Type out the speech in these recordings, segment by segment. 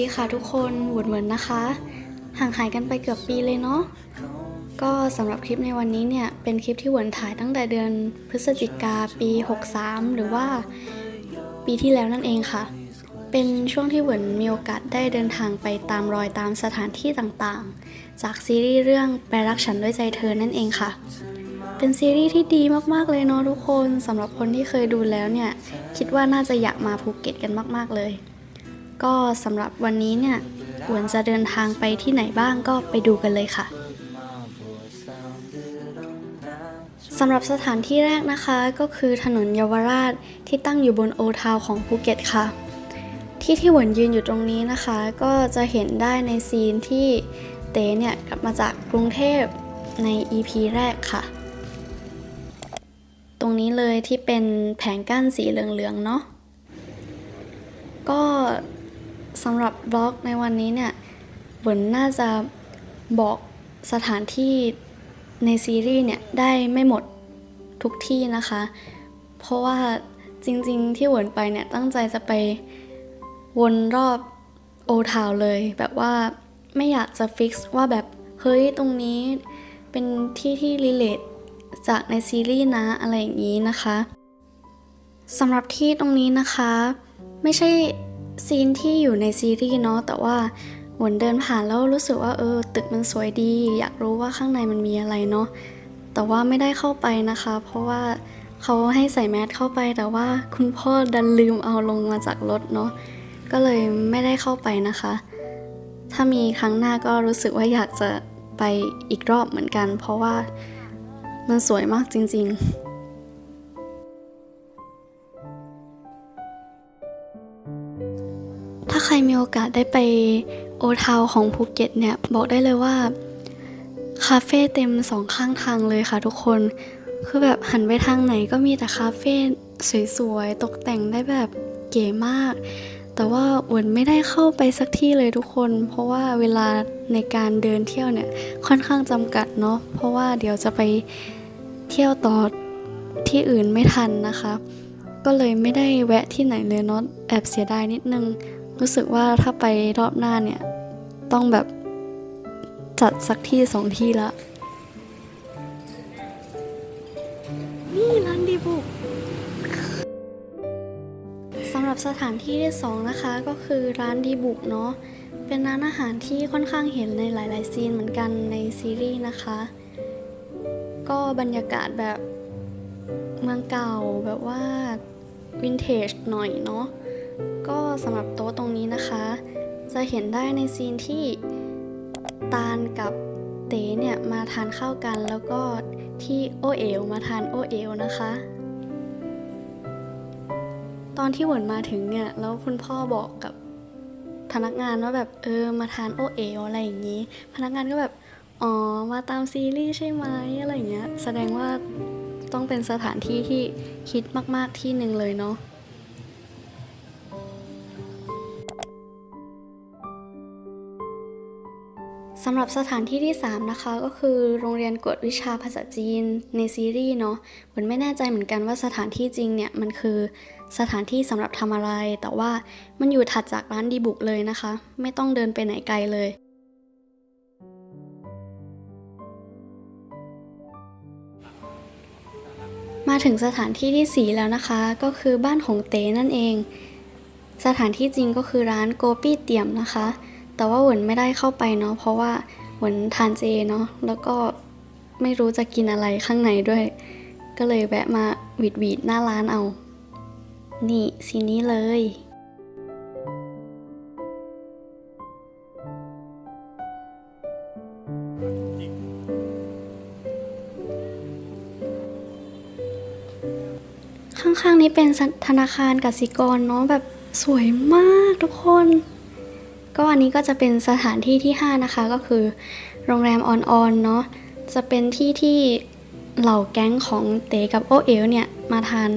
สวัสดีค่ะทุกคนหวนเหมือนนะคะ ห่างหายกันไปเกือบปีเลยเนาะ ก็สำหรับคลิปในวันนี้เนี่ย เป็นคลิปที่หวนถ่ายตั้งแต่เดือนพฤศจิกาปี 63 หรือว่าปีที่แล้วนั่นเองค่ะ เป็นช่วงที่หวนมีโอกาสได้เดินทางไปตามรอยตามสถานที่ต่างๆ จากซีรีส์เรื่องแปลรักฉันด้วยใจเธอนั่นเองค่ะ เป็นซีรีส์ที่ดีมากๆเลยเนาะทุกคนสำหรับคนที่เคยดูแล้วเนี่ย คิดว่าน่าจะอยากมาภูเก็ตกันมาก ๆเลย ก็สำหรับวันนี้เนี่ยหวนจะเดินทางไปที่ไหนบ้างก็ไปดูกันเลยค่ะสำหรับสถานที่แรกนะคะก็คือถนนเยาวราชที่ตั้งอยู่บนโอทาวของภูเก็ตค่ะ ที่ที่หวนยืนอยู่ตรงนี้นะคะ ก็จะเห็นได้ในซีนที่เต๋เนี่ยกลับมาจากกรุงเทพใน EP แรกค่ะ ตรงนี้เลยที่เป็นแผงกั้นสีเหลืองๆเนาะก็ สำหรับบล็อกในวันนี้เนี่ยบนน่าจะบอกสถานที่ในซีรีส์เนี่ยได้ไม่หมดทุกที่นะคะ เพราะว่าจริงๆที่หวนไปเนี่ยตั้งใจจะไปวนรอบโอทาวเลย แบบว่าไม่อยากจะฟิกซ์ว่าแบบเฮ้ยตรงนี้เป็นที่ที่รีเลทจากในซีรีส์นะอะไรอย่างนี้นะคะสำหรับที่ตรงนี้นะคะ ไม่ใช่ ซีนที่อยู่ในซีรีส์เนาะแต่ว่าหวนเดินผ่านแล้วรู้สึกว่าเออ ตึกมันสวยดี อยากรู้ว่าข้างในมันมีอะไรเนาะแต่ว่าไม่ได้เข้าไปนะคะ เพราะว่าเขาให้ใส่แมสเข้าไปแต่ว่าคุณพ่อดันลืมเอาลงมาจากรถเนาะก็เลยไม่ได้เข้าไปนะคะ ถ้ามีครั้งหน้าก็รู้สึกว่าอยากจะไปอีกรอบเหมือนกัน เพราะว่ามันสวยมากจริง ๆ มีโอกาสได้ไปโอทาวของภูเก็ตเนี่ย บอกได้เลยว่า คาเฟ่เต็มสองข้างทางเลยค่ะทุกคน คือแบบหันไปทางไหนก็มีแต่คาเฟ่สวยๆ ตกแต่งได้แบบเก๋มาก แต่ว่าอวนไม่ได้เข้าไปสักที่เลยทุกคน เพราะว่าเวลาในการเดินเที่ยวเนี่ยค่อนข้างจำกัดเนาะ เพราะว่าเดี๋ยวจะไปเที่ยวต่อที่อื่นไม่ทันนะคะ ก็เลยไม่ได้แวะที่ไหนเลยเนาะ แอบเสียดายนิดนึง รู้สึกว่าถ้าไปรอบหน้าเนี่ย ต้องแบบจัดสักที่สองที่ละ นี่ร้านดีบุกสำหรับสถานที่ที่สองนะคะก็คือร้านดีบุกเนาะเป็นร้านอาหารที่ค่อนข้างเห็นในหลาย ๆ ซีนเหมือนกันในซีรีส์นะคะ ก็บรรยากาศแบบเมืองเก่าแบบว่าวินเทจหน่อยเนาะ ก็สำหรับโต๊ะตรงนี้นะคะ จะเห็นได้ในซีนที่ตาลกับเต๋เนี่ยมาทานข้าวกันแล้วก็ที่โอเอลมาทานโอเอลนะคะ ตอนที่หวนมาถึงเนี่ยแล้วคุณพ่อบอกกับพนักงานว่าแบบเออมาทานโอเอลอะไรอย่างนี้ พนักงานก็แบบอ๋อมาตามซีรีส์ใช่ไหมอะไรอย่างเงี้ยแสดงว่าต้องเป็นสถานที่ที่คิดมาก ๆที่หนึ่งเลยเนาะ สำหรับสถานที่ที่ 3 นะคะ ก็คือโรงเรียนกวดวิชาภาษาจีนในซีรีส์เนาะเหมือนไม่แน่ใจเหมือนกันว่าสถานที่จริงเนี่ย มันคือสถานที่สำหรับทำอะไร แต่ว่ามันอยู่ถัดจากร้านดีบุกเลยนะคะ ไม่ต้องเดินไปไหนไกลเลยมาถึงสถานที่ที่ 4 แล้วนะคะ ก็คือบ้านของเตนั่นเอง สถานที่จริงก็คือร้านโกปี้เตี่ยมนะคะ แต่ว่าหวนไม่ได้เข้าไปเนาะเพราะว่าหวนทานเจเนาะแล้วก็ไม่รู้จะกินอะไรข้างในด้วย ก็เลยแวะมาหวีดวีดหน้าร้านเอา นี่สีนี้เลยข้างๆนี้เป็นธนาคารกสิกรเนาะแบบสวยมากทุกคน ก็อันนี้ก็จะเป็นสถานที่ที่ 5 นะคะ ก็คือ โรงแรมออนออนเนาะจะเป็นที่ที่เหล่าแก๊งของเต๋กับโอเอ๋วเนี่ย มาทาน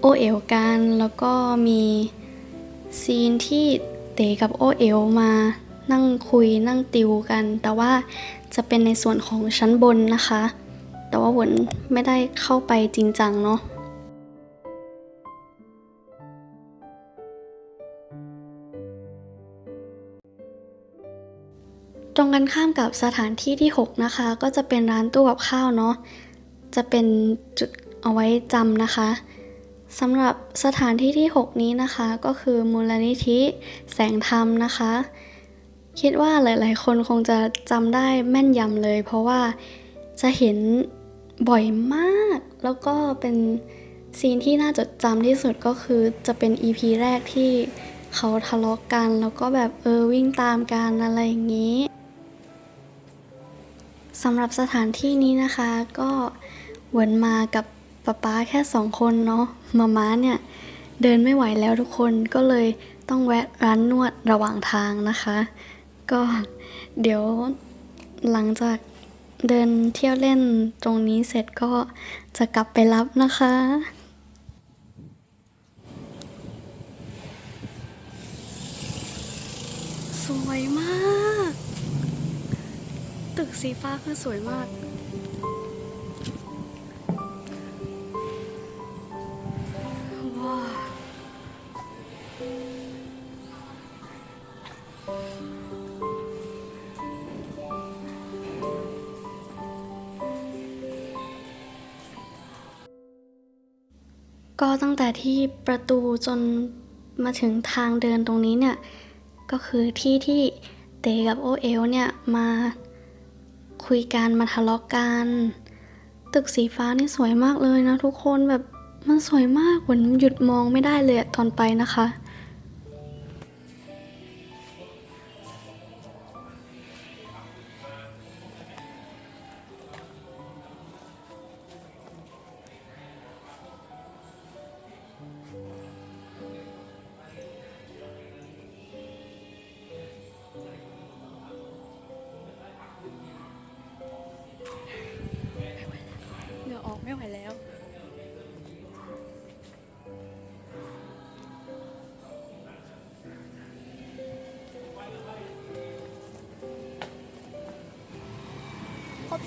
โอเอ๋วกัน แล้วก็มีซีนที่เต๋กับโอเอ๋วมานั่งคุยนั่งติวกัน แต่ว่าจะเป็นในส่วนของชั้นบนนะคะ แต่ว่าหวนไม่ได้เข้าไปจริงจังเนาะ ตรงกันข้ามกับสถานที่ที่ 6 นะคะ ก็จะเป็นร้านตู้กับข้าวเนาะจะเป็นจุดเอาไว้จำนะคะสำหรับสถานที่ที่ 6 นี้นะคะ ก็คือมูลนิธิแสงธรรมนะคะ คิดว่าหลายๆ คนคงจะจำได้แม่นยำเลย เพราะว่าจะเห็นบ่อยมาก แล้วก็เป็นซีนที่น่าจดจำที่สุดก็คือจะเป็น EP แรกที่เขาทะเลาะกัน แล้วก็แบบเออวิ่งตามกันอะไรอย่างนี้ สำหรับสถานที่นี้นะคะก็เหวนมากับป๊าป๊าแค่สองคนเนาะมาม้าเนี่ยเดินไม่ไหวแล้วทุกคนก็เลยต้องแวะร้านนวดระหว่างทางนะคะ ก็เดี๋ยวหลังจากเดินเที่ยวเล่นตรงนี้เสร็จก็จะกลับไปรับนะคะ สวยมาก ตึกสีฟ้าคือสวยมาก ว้าวก็ตั้งแต่ที่ประตูจนมาถึงทางเดินตรงนี้เนี่ย ก็คือที่ที่เตกับโอเอลเนี่ยมา คุยกันมาทะเลาะกัน ตึกสีฟ้านี่สวยมากเลยนะทุกคนแบบมันสวยมากเหมือนหยุดมองไม่ได้เลยตอนไปนะคะ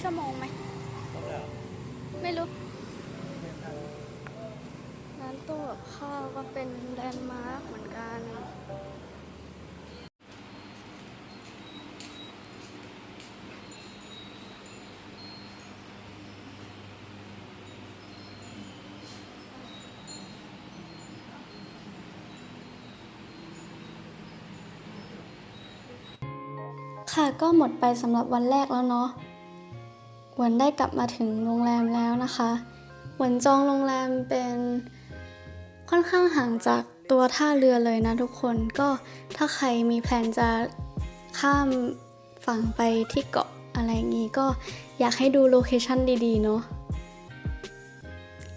ชั่วโมงไหม ไม่รู้ ร้านตู้กับข้าวก็เป็นแลนด์มาร์คเหมือนกัน ค่ะก็หมดไปสำหรับวันแรกแล้วเนาะ วันได้กลับมาถึงโรงแรมแล้วนะคะวันจองโรงแรมเป็นค่อนข้างห่างจากตัวท่าเรือเลยนะทุกคนก็ถ้าใครมีแผนจะข้ามฝั่งไปที่เกาะอะไรอย่างงี้ก็อยากให้ดูโลเคชั่นดีๆ เนาะ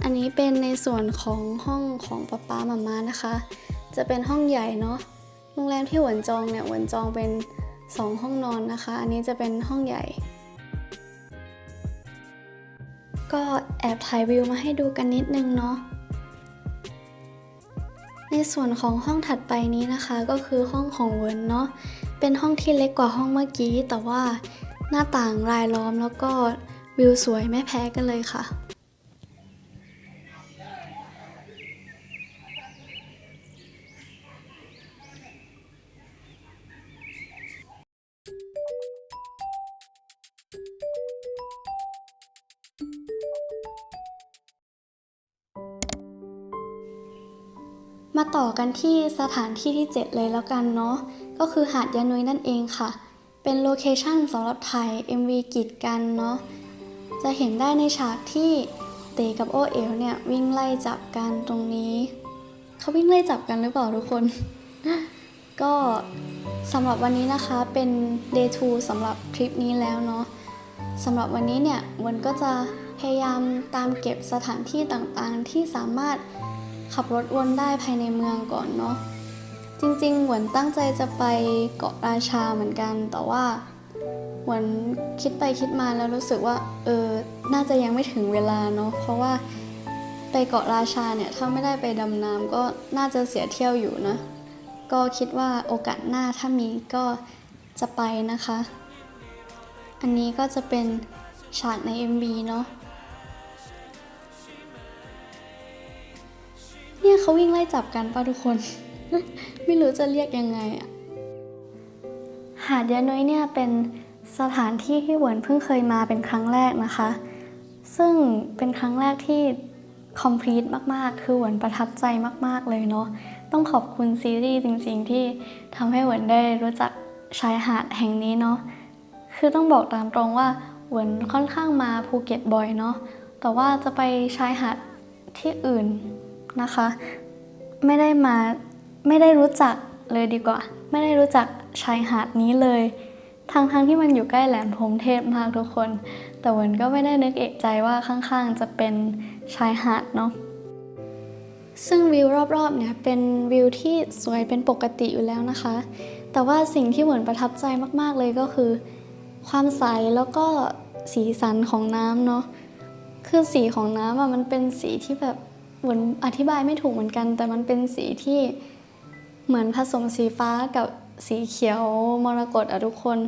อันนี้เป็นในส่วนของห้องของป๊าป๊ามาม่านะคะ จะเป็นห้องใหญ่เนาะโรงแรมที่หวนจองเนี่ยหวนจองเป็น 2 ห้องนอนนะคะ อันนี้จะเป็นห้องใหญ่ ก็แอบถ่ายวิวมาให้ดูกันนิดนึงเนาะ ในส่วนของห้องถัดไปนี้นะคะก็คือห้องของเวิร์นเนาะ เป็นห้องที่เล็กกว่าห้องเมื่อกี้ แต่ว่าหน้าต่างรายล้อมแล้วก็วิวสวยไม่แพ้กันเลยค่ะ มาต่อกันที่สถานที่ที่ 7 เลยแล้วกันเนาะ ก็คือหาดยานุยนั่นเองค่ะ เป็นโลเคชั่นสำหรับถ่าย MV กีดกันเนาะ จะเห็นได้ในฉากที่เตกับโอเอลเนี่ย วิ่งไล่จับกันตรงนี้ เขาวิ่งไล่จับกันหรือเปล่าทุกคน ก็สำหรับวันนี้นะคะเป็น day 2สำหรับทริปนี้แล้วเนาะสำหรับวันนี้เนี่ยวันก็จะพยายามตามเก็บสถานที่ต่างๆ ที่สามารถ ขับรถวนได้ภายในเมืองก่อนเนาะจริงๆเหมือนตั้งใจจะไปเกาะราชาเหมือนกัน แต่ว่าเหมือนคิดไปคิดมาแล้วรู้สึกว่าเออน่าจะยังไม่ถึงเวลาเนาะเพราะว่าไปเกาะราชาเนี่ยถ้าไม่ได้ไปดำน้ำก็น่าจะเสียเที่ยวอยู่นะ ก็คิดว่าโอกาสหน้าถ้ามีก็จะไปนะคะ อันนี้ก็จะเป็นฉากใน MV เนาะ เนี่ยเขาวิ่งไล่จับกันป่ะทุกคน ไม่รู้จะเรียกยังไงอะหาดยะนุ้ยเนี่ยเป็นสถานที่ที่หวนเพิ่งเคยมาเป็นครั้งแรกนะคะ ซึ่งเป็นครั้งแรกที่ complete มากๆ คือหวนประทับใจมากๆเลยเนาะ ต้องขอบคุณซีรีส์จริงๆ ที่ทำให้หวนได้รู้จักชายหาดแห่งนี้เนาะ คือต้องบอกตามตรงว่าหวนค่อนข้างมาภูเก็ตบ่อยเนาะ แต่ว่าจะไปชายหาดที่อื่น นะคะ ไม่ได้มาไม่ได้รู้จักเลยดีกว่า ไม่ได้รู้จักชายหาดนี้เลยทั้งทั้งๆที่มันอยู่ใกล้แหลมพรมเทพมากทุกคน แต่เหวินก็ไม่ได้นึกเอกใจว่าข้างๆ จะเป็นชายหาดเนาะซึ่งวิวรอบๆเนี่ยเป็นวิวที่สวยเป็นปกติอยู่แล้วนะคะ แต่ว่าสิ่งที่เหมือนประทับใจมากๆเลยก็คือ ความใสแล้วก็สีสันของน้ำเนาะคือสีของน้ำอะมันเป็นสีที่แบบ เหมือนอธิบายไม่ถูกเหมือนกัน แต่มันเป็นสีที่เหมือนผสมสีฟ้ากับสีเขียวมรกตอะทุกคน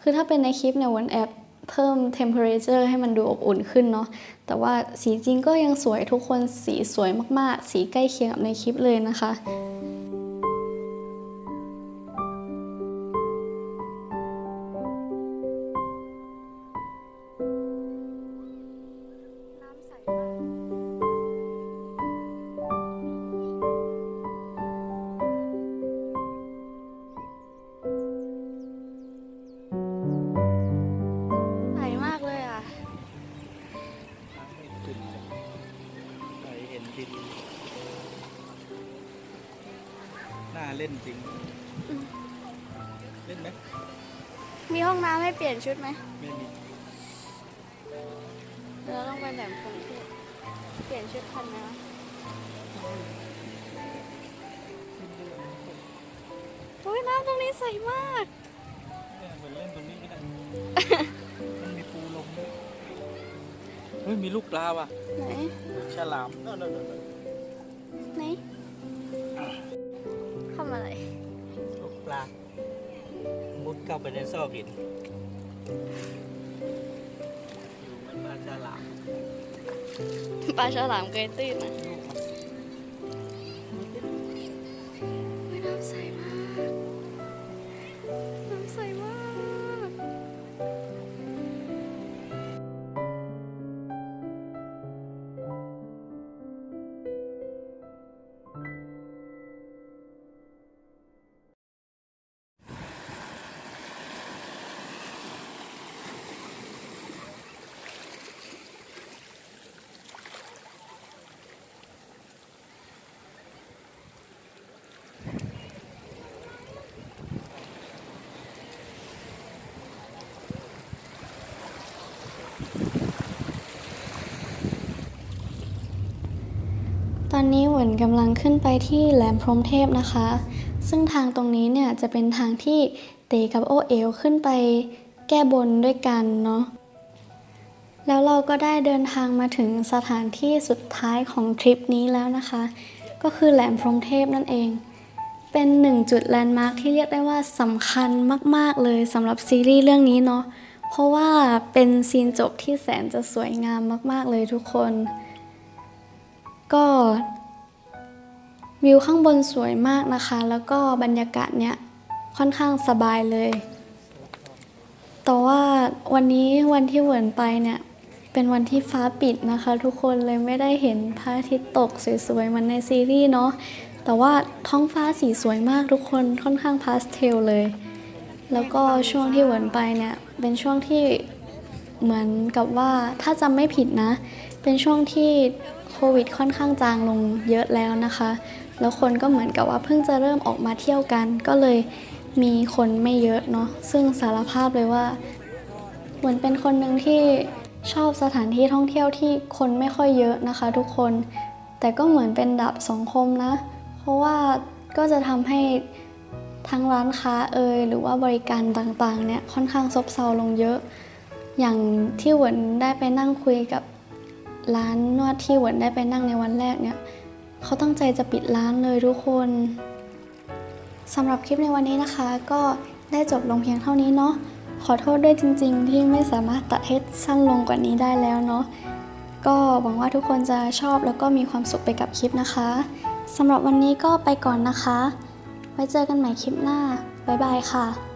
คือถ้าเป็นในคลิปเนี่ยวันแอบเพิ่ม temperature ให้มันดูอบอุ่นขึ้นเนาะ แต่ว่าสีจริงก็ยังสวยทุกคนสีสวยมากๆ สีใกล้เคียงกับในคลิปเลยนะคะ จริง เล่นไหม มีห้องน้ำให้เปลี่ยนชุดไหมไม่มี เราต้องไปแหลมพรหมเทพเปลี่ยนชุดทันไหมวะโอ้ยน้ำตรงนี้ใสมาก เนี่ยเหมือนเล่นตรงนี้ก็ได้ มันมีปูลงด้วยเฮ้ย มีลูกปลาว่ะไหน ฉลามนั่นนั่นนั่นไหน อะไร ลูกปลา มุดเข้าไปในซอกหินอยู่เหมันปลาฉลามปลาฉลามเกยตื้นนะ ตอนนี้เหวนกำลังขึ้นไปที่แหลมพรหมเทพนะคะ ซึ่งทางตรงนี้เนี่ยจะเป็นทางที่เตกับโอเอลขึ้นไปแก้บนด้วยกันเนาะ แล้วเราก็ได้เดินทางมาถึงสถานที่สุดท้ายของทริปนี้แล้วนะคะ ก็คือแหลมพรหมเทพนั่นเอง เป็นหนึ่งจุดแลนด์มาร์คที่เรียกได้ว่าสำคัญมาก ๆเลยสำหรับซีรีส์เรื่องนี้เนาะ เพราะว่าเป็นซีนจบที่แสนจะสวยงามมาก ๆเลยทุกคน ก็วิวข้างบนสวยมากนะคะ แล้วก็บรรยากาศเนี่ยค่อนข้างสบายเลย แต่ว่าวันนี้วันที่เหวินไปเนี่ยเป็นวันที่ฟ้าปิดนะคะ ทุกคนเลยไม่ได้เห็นพระอาทิตย์ตกสวยๆเหมันในซีรีส์เนาะแต่ว่าท้องฟ้าสีสวยมากทุกคนค่อนข้างพาสเทลเลย แล้วก็ช่วงที่เหวินไปเนี่ยเป็นช่วงที่เหมือนกับว่าถ้าจำไม่ผิดนะ เป็นช่วงที่ โควิดค่อนข้างจางลงเยอะแล้วนะคะ แล้วคนก็เหมือนกับว่าเพิ่งจะเริ่มออกมาเที่ยวกัน ก็เลยมีคนไม่เยอะเนาะซึ่งสารภาพเลยว่า เหมือนเป็นคนหนึ่งที่ชอบสถานที่ท่องเที่ยวที่คนไม่ค่อยเยอะนะคะ ทุกคน แต่ก็เหมือนเป็นดับสังคมนะ เพราะว่าก็จะทำให้ทั้งร้านค้าเอยหรือว่าบริการต่างๆเนี่ยค่อนข้างซบเซาลงเยอะ อย่างที่เหวนได้ไปนั่งคุยกับ ร้านนวดที่เหวินได้ไปนั่งในวันแรกเนี่ยเขาตั้งใจจะปิดร้านเลยทุกคนสำหรับคลิปในวันนี้นะคะ ก็ได้จบลงเพียงเท่านี้เนาะขอโทษด้วยจริง ๆ ที่ไม่สามารถตัดให้สั้นลงกว่านี้ได้แล้วเนาะก็หวังว่าทุกคนจะชอบแล้วก็มีความสุขไปกับคลิปนะคะสำหรับวันนี้ก็ไปก่อนนะคะ ไว้เจอกันใหม่คลิปหน้า บ๊ายบายค่ะ